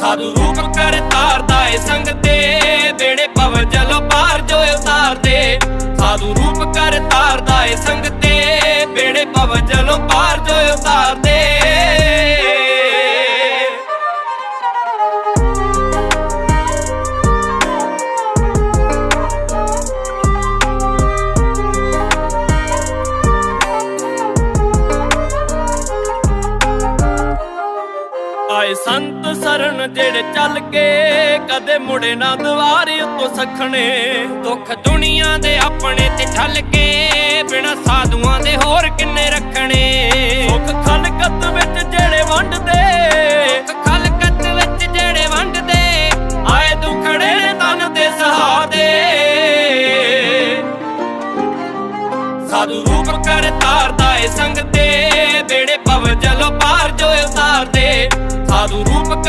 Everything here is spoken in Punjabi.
ਸਾਧੂ ਰੂਪ ਕਰ ਤਾਰਦਾ ਏ ਸੰਗ ਤੇ। ਬੇੜੇ ਪਵ ਜਲੋ ਪਾਰ ਜੋ ਉਤਾਰਦੇ। ਸਾਧੂ ਰੂਪ ਕਰ ਤਾਰਦਾ ਏ ਸੰਗ ਤੇ। ਬੇੜੇ ਪਵ ਜਲੋ ਪਾਰ ਜੋ ਉਤਾਰਦੇ। ਆਏ ਸੰਤ ਸਰਨ ਜਿਹੜੇ ਚੱਲ ਕੇ ਕਦੇ ਮੁੜੇ ਨਾ ਦੁਆਰੇ ਉੱਤੋਂ ਸਖਣੇ। ਦੁੱਖ ਦੁਨੀਆ ਦੇ ਆਪਣੇ ਤੇ ਠੱਲ ਕੇ ਬਿਨਾ ਸਾਧੂਆਂ ਦੇ ਹੋਰ ਕਿੰਨੇ ਰੱਖਣੇ। ਸੁੱਖ ਖਲਕਤ ਵਿੱਚ ਜਿਹੜੇ ਵੰਡਦੇ ਸੁੱਖ ਖਲਕਤ ਵਿੱਚ ਜਿਹੜੇ ਵੰਡਦੇ, ਆਏ ਦੁਖੜੇ ਨੇ ਤਨ ਤੇ ਸਹਾਦੇ। ਸਾਧੂ ਰੂਪ ਕਰ ਤਾਰਦਾ ਏ ਸੰਗ